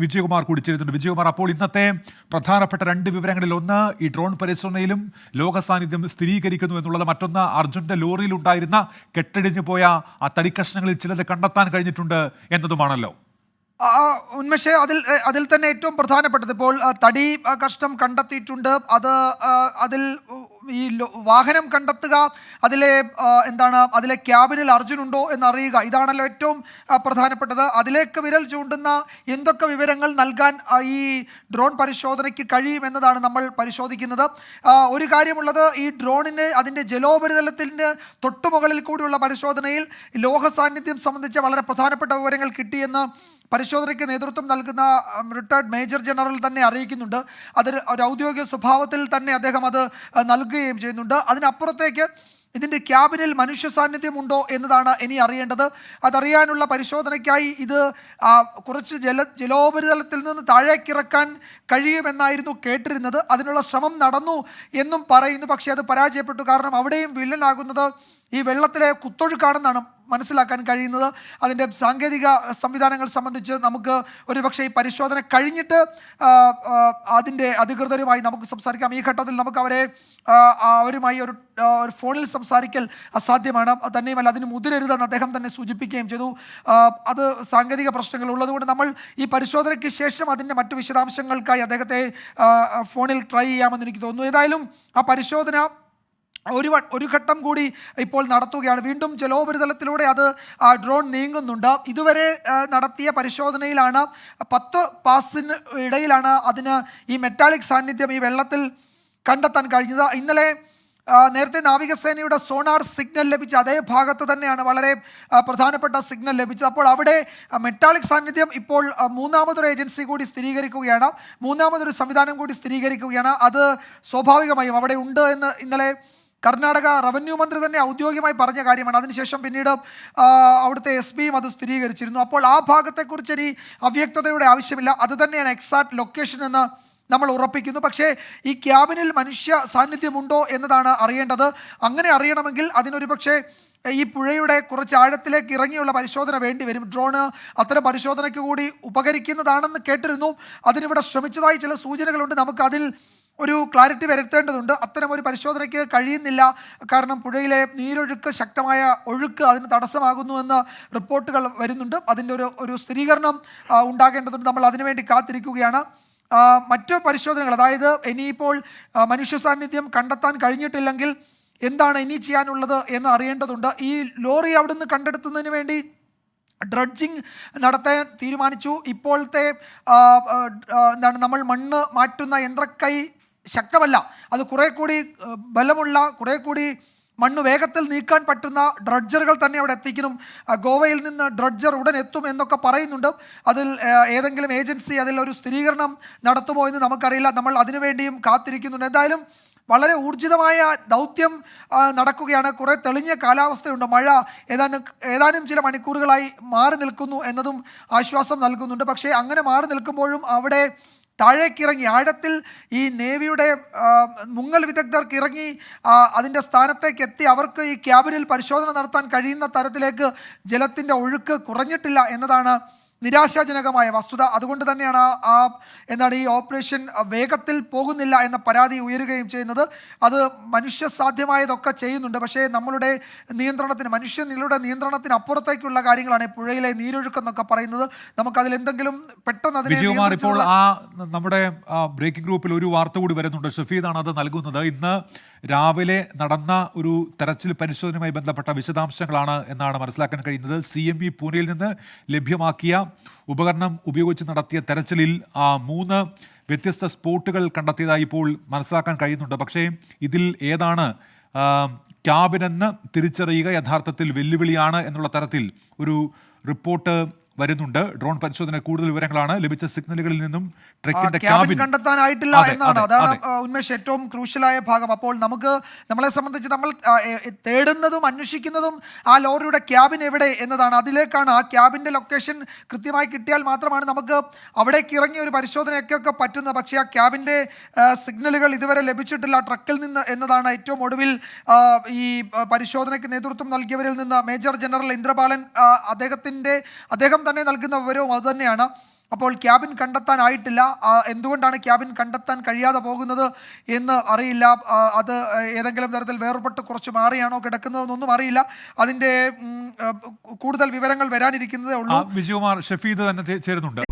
വിജയകുമാർ കൂടി ചേരുന്നുണ്ട്. വിജയകുമാർ അപ്പോൾ ഇന്നത്തെ പ്രധാനപ്പെട്ട രണ്ട് വിവരങ്ങളിൽ ഒന്ന് ഈ ഡ്രോൺ പരിശോധനയിലും ലോക സാന്നിധ്യം സ്ഥിരീകരിക്കുന്നു എന്നുള്ളത് മറ്റൊന്ന് അർജുന്റെ ലോറിയിൽ ഉണ്ടായിരുന്ന കെട്ടടിഞ്ഞു പോയ ആ തടിക്കഷ്ണങ്ങളിൽ ചിലത് കണ്ടെത്താൻ കഴിഞ്ഞിട്ടുണ്ട് എന്നതുമാണല്ലോ. ഉന്മേഷ് അതിൽ അതിൽ തന്നെ ഏറ്റവും പ്രധാനപ്പെട്ടത് ഇപ്പോൾ തടി കഷ്ടം കണ്ടെത്തിയിട്ടുണ്ട്. അത് അതിൽ ഈ വാഹനം കണ്ടെത്തുക അതിലെ എന്താണ് അതിലെ ക്യാബിനിൽ അർജുൻ ഉണ്ടോ എന്ന് അറിയുക ഇതാണല്ലോ ഏറ്റവും പ്രധാനപ്പെട്ടത്. അതിലേക്ക് വിരൽ ചൂണ്ടുന്ന എന്തൊക്കെ വിവരങ്ങൾ നൽകാൻ ഈ ഡ്രോൺ പരിശോധനയ്ക്ക് കഴിയുമെന്നതാണ് നമ്മൾ പരിശോധിക്കുന്നത്. ഒരു കാര്യമുള്ളത് ഈ ഡ്രോണിന് അതിന്റെ ജലോപരിതലത്തിന് തൊട്ടുമുകളിൽ കൂടിയുള്ള പരിശോധനയിൽ ലോഹ സാന്നിധ്യം സംബന്ധിച്ച വളരെ പ്രധാനപ്പെട്ട വിവരങ്ങൾ കിട്ടിയെന്ന് പരിശോധനയ്ക്ക് നേതൃത്വം നൽകുന്ന റിട്ടയർഡ് മേജർ ജനറൽ തന്നെ അറിയിക്കുന്നുണ്ട്. അതൊരു ഒരു ഔദ്യോഗിക സ്വഭാവത്തിൽ തന്നെ അദ്ദേഹം അത് അഹ്, നൽകുകയും ചെയ്യുന്നുണ്ട്. അതിനപ്പുറത്തേക്ക് ഇതിന്റെ ക്യാബിനിൽ മനുഷ്യ സാന്നിധ്യമുണ്ടോ എന്നതാണ് ഇനി അറിയേണ്ടത്. അതറിയാനുള്ള പരിശോധനയ്ക്കായി ഇത് കുറച്ച് ജല ജലോപരിതലത്തിൽ നിന്ന് താഴേക്കിറക്കാൻ കഴിയുമെന്നായിരുന്നു കേട്ടിരുന്നത്. അതിനുള്ള ശ്രമം നടന്നു എന്നും പറയുന്നു. പക്ഷേ അത് പരാജയപ്പെട്ടു. കാരണം അവിടെയും വില്ലനാകുന്നത് ഈ വെള്ളത്തിലെ കുത്തൊഴുക്കാണെന്നാണ് മനസ്സിലാക്കാൻ കഴിയുന്നത്. അതിന്റെ സാങ്കേതിക സംവിധാനങ്ങൾ സംബന്ധിച്ച് നമുക്ക് ഒരുപക്ഷെ ഈ പരിശോധന കഴിഞ്ഞിട്ട് അതിന്റെ അധികൃതരുമായി നമുക്ക് സംസാരിക്കാം. ഈ ഘട്ടത്തിൽ നമുക്ക് അവരെ അവരുമായി ഒരു ഒരു ഫോണിൽ സംസാരിക്കൽ അസാധ്യമാണ്. തന്നെയുമല്ല അതിന് മുതിരരുതെന്ന് അദ്ദേഹം തന്നെ സൂചിപ്പിക്കുകയും ചെയ്തു. അത് സാങ്കേതിക പ്രശ്നങ്ങൾ ഉള്ളതുകൊണ്ട് നമ്മൾ ഈ പരിശോധനയ്ക്ക് ശേഷം അതിന്റെ മറ്റു വിശദാംശങ്ങൾക്കായി അദ്ദേഹത്തെ ഫോണിൽ ട്രൈ ചെയ്യാമെന്ന് എനിക്ക് തോന്നുന്നു. ഏതായാലും ആ പരിശോധന ഒരു ഒരു ഘട്ടം കൂടി ഇപ്പോൾ നടത്തുകയാണ്. വീണ്ടും ജലോപരിതലത്തിലൂടെ അത് ഡ്രോൺ നീങ്ങുന്നുണ്ട്. ഇതുവരെ നടത്തിയ പരിശോധനയിലാണ് പത്ത് പാസിന് ഇടയിലാണ് അതിന് ഈ മെറ്റാലിക് സാന്നിധ്യം ഈ വെള്ളത്തിൽ കണ്ടെത്താൻ കഴിഞ്ഞത്. ഇന്നലെ നേരത്തെ നാവികസേനയുടെ സോണാർ സിഗ്നൽ ലഭിച്ച അതേ ഭാഗത്ത് തന്നെയാണ് വളരെ പ്രധാനപ്പെട്ട സിഗ്നൽ ലഭിച്ചത്. അപ്പോൾ അവിടെ മെറ്റാളിക് സാന്നിധ്യം ഇപ്പോൾ മൂന്നാമതൊരു ഏജൻസി കൂടി സ്ഥിരീകരിക്കുകയാണ്. മൂന്നാമതൊരു സംവിധാനം കൂടി സ്ഥിരീകരിക്കുകയാണ്. അത് സ്വാഭാവികമായും അവിടെ ഉണ്ട് എന്ന് ഇന്നലെ കർണാടക റവന്യൂ മന്ത്രി തന്നെ ഔദ്യോഗികമായി പറഞ്ഞ കാര്യമാണ്. അതിനുശേഷം പിന്നീട് അവിടുത്തെ എസ് പിയും അത് സ്ഥിരീകരിച്ചിരുന്നു. അപ്പോൾ ആ ഭാഗത്തെക്കുറിച്ച് ഇനി അവ്യക്തതയുടെ ആവശ്യമില്ല. അത് തന്നെയാണ് എക്സാക്ട് ലൊക്കേഷൻ എന്ന് നമ്മൾ ഉറപ്പിക്കുന്നു. പക്ഷേ ഈ ക്യാബിനിൽ മനുഷ്യ സാന്നിധ്യമുണ്ടോ എന്നതാണ് അറിയേണ്ടത്. അങ്ങനെ അറിയണമെങ്കിൽ അതിനൊരു പക്ഷേ ഈ പുഴയുടെ കുറച്ച് ആഴത്തിലേക്ക് ഇറങ്ങിയുള്ള പരിശോധന വേണ്ടി വരും. ഡ്രോണ് അത്തരം പരിശോധനയ്ക്ക് കൂടി ഉപകരിക്കുന്നതാണെന്ന് കേട്ടിരുന്നു. അതിനിവിടെ ശ്രമിച്ചതായി ചില സൂചനകളുണ്ട്. നമുക്ക് അതിൽ ഒരു ക്ലാരിറ്റി വരുത്തേണ്ടതുണ്ട്. അത്തരം ഒരു പരിശോധനയ്ക്ക് കഴിയുന്നില്ല. കാരണം പുഴയിലെ നീരൊഴുക്ക് ശക്തമായ ഒഴുക്ക് അതിന് തടസ്സമാകുന്നു എന്ന് റിപ്പോർട്ടുകൾ വരുന്നുണ്ട്. അതിന്റെ ഒരു ഒരു സ്ഥിരീകരണം ഉണ്ടാകേണ്ടതുണ്ട്. നമ്മൾ അതിനുവേണ്ടി കാത്തിരിക്കുകയാണ്. മറ്റു പരിശോധനകൾ അതായത് ഇനിയിപ്പോൾ മനുഷ്യ സാന്നിധ്യം കണ്ടെത്താൻ കഴിഞ്ഞിട്ടില്ലെങ്കിൽ എന്താണ് ഇനി ചെയ്യാനുള്ളത് എന്ന് അറിയേണ്ടതുണ്ട്. ഈ ലോറി അവിടുന്ന് കണ്ടെടുത്തുന്നതിന് വേണ്ടി ഡ്രഡ്ജിങ് നടത്താൻ തീരുമാനിച്ചു. ഇപ്പോഴത്തെ എന്താണ് നമ്മൾ മണ്ണ് മാറ്റുന്ന യന്ത്രക്കൈ ശക്തമല്ല. അത് കുറേ കൂടി ബലമുള്ള കുറേ കൂടി മണ്ണ് വേഗത്തിൽ നീക്കാൻ പറ്റുന്ന ഡ്രഡ്ജറുകൾ തന്നെ അവിടെ എത്തിക്കണം. ഗോവയിൽ നിന്ന് ഡ്രഡ്ജർ ഉടൻ എത്തും എന്നൊക്കെ പറയുന്നുണ്ട്. അതിൽ ഏതെങ്കിലും ഏജൻസി അതിൽ ഒരു സ്ഥിരീകരണം നടത്തുമോ എന്ന് നമുക്കറിയില്ല. നമ്മൾ അതിനുവേണ്ടിയും കാത്തിരിക്കുന്നുണ്ട്. എന്തായാലും വളരെ ഊർജിതമായ ദൗത്യം നടക്കുകയാണ്. കുറേ തെളിഞ്ഞ കാലാവസ്ഥയുണ്ട്. മഴ ഏതാനും ഏതാനും ചില മണിക്കൂറുകളായി മാറി നിൽക്കുന്നു എന്നതും ആശ്വാസം നൽകുന്നുണ്ട്. പക്ഷേ അങ്ങനെ മാറി നിൽക്കുമ്പോഴും അവിടെ താഴേക്കിറങ്ങി ആഴത്തിൽ ഈ നേവിയുടെ മുങ്ങൽ വിദഗ്ധർക്ക് ഇറങ്ങി അതിന്റെ സ്ഥാനത്തേക്ക് എത്തി. അവർക്ക് ഈ ക്യാബിനിൽ പരിശോധന നടത്താൻ കഴിയുന്ന തരത്തിലേക്ക് ജലത്തിന്റെ ഒഴുക്ക് കുറഞ്ഞിട്ടില്ല എന്നതാണ് നിരാശാജനകമായ വസ്തുത. അതുകൊണ്ട് തന്നെയാണ് ആ- എന്താണ് ഈ ഓപ്പറേഷൻ വേഗത്തിൽ പോകുന്നില്ല എന്ന പരാതി ഉയരുകയും ചെയ്യുന്നത്. അത് മനുഷ്യ സാധ്യമായതൊക്കെ ചെയ്യുന്നുണ്ട്. പക്ഷേ നമ്മളുടെ നിയന്ത്രണത്തിന് മനുഷ്യനിലൂടെ നിയന്ത്രണത്തിന് അപ്പുറത്തേക്കുള്ള കാര്യങ്ങളാണ് പുഴയിലെ നീരൊഴുക്കെന്നൊക്കെ പറയുന്നത്. നമുക്കതിൽ എന്തെങ്കിലും പെട്ടെന്ന് അതിനെ ഇപ്പോൾ ആ നമ്മുടെ ബ്രേക്കിംഗ് ഗ്രൂപ്പിൽ ഒരു വാർത്ത കൂടി വരുന്നുണ്ട്. ഷഫീദാണ് അത് നൽകുന്നത്. ഇന്ന് രാവിലെ നടന്ന ഒരു തെരച്ചിൽ പരിശോധനയുമായി ബന്ധപ്പെട്ട വിശദാംശങ്ങളാണ് എന്നാണ് മനസ്സിലാക്കാൻ കഴിയുന്നത്. സി എം വി പൂനെയിൽ നിന്ന് ലഭ്യമാക്കിയ ഉപകരണം ഉപയോഗിച്ച് നടത്തിയ തെരച്ചിലിൽ ആ, മൂന്ന് വ്യത്യസ്ത സ്പോട്ടുകൾ കണ്ടെത്തിയതായി ഇപ്പോൾ മനസ്സിലാക്കാൻ കഴിയുന്നുണ്ട്. പക്ഷേ ഇതിൽ ഏതാണ് ക്യാബിനെന്ന് തിരിച്ചറിയുക യഥാർത്ഥത്തിൽ വെല്ലുവിളിയാണ് എന്നുള്ള തരത്തിൽ ഒരു റിപ്പോർട്ട് വരുന്നുണ്ട്. ഡ്രോൺ പരിശോധന കൂടുതൽ വിവരങ്ങളാണ്. ലഭിച്ച സിഗ്നലുകളിൽ നിന്നും ട്രക്കിന്റെ ക്യാബിൻ കണ്ടെത്താനായിട്ടില്ല എന്നാണ്. അതാണ് ഉന്മേഷ് ഏറ്റവും ക്രൂഷ്യലായ ഭാഗം. അപ്പോൾ നമുക്ക് നമ്മളെ സംബന്ധിച്ച് നമ്മൾ തേടുന്നതും അന്വേഷിക്കുന്നതും ആ ലോറിയുടെ ക്യാബിൻ എവിടെ എന്നതാണ്. അതിലേക്കാണ് ആ ക്യാബിന്റെ ലൊക്കേഷൻ കൃത്യമായി കിട്ടിയാൽ മാത്രമാണ് നമുക്ക് അവിടേക്ക് ഇറങ്ങി ഒരു പരിശോധനയൊക്കെ ഒക്കെ പറ്റുന്നത്. പക്ഷേ ആ ക്യാബിന്റെ സിഗ്നലുകൾ ഇതുവരെ ലഭിച്ചിട്ടില്ല ട്രക്കിൽ നിന്ന് എന്നതാണ് ഏറ്റവും ഒടുവിൽ ഈ പരിശോധനയ്ക്ക് നേതൃത്വം നൽകിയവരിൽ നിന്ന് മേജർ ജനറൽ ഇന്ദ്രപാലൻ അദ്ദേഹത്തിന്റെ അദ്ദേഹത്തിന്റെ അദ്ദേഹം തന്നെ നൽകുന്ന വിവരവും അതുതന്നെയാണ് അപ്പോൾ ക്യാബിൻ കണ്ടെത്താനായിട്ടില്ല. എന്തുകൊണ്ടാണ് ക്യാബിൻ കണ്ടെത്താൻ കഴിയാതെ പോകുന്നത് എന്ന് അറിയില്ല. അത് ഏതെങ്കിലും തരത്തിൽ വേർപെട്ട് കുറച്ച് മാറിയാണോ കിടക്കുന്നതെന്നൊന്നും അറിയില്ല. അതിന്റെ കൂടുതൽ വിവരങ്ങൾ വരാനിരിക്കുന്നതേ ഉള്ളൂ. വിജയകുമാർ ഷഫീദ് തന്നെ ചേരുന്നുണ്ട്.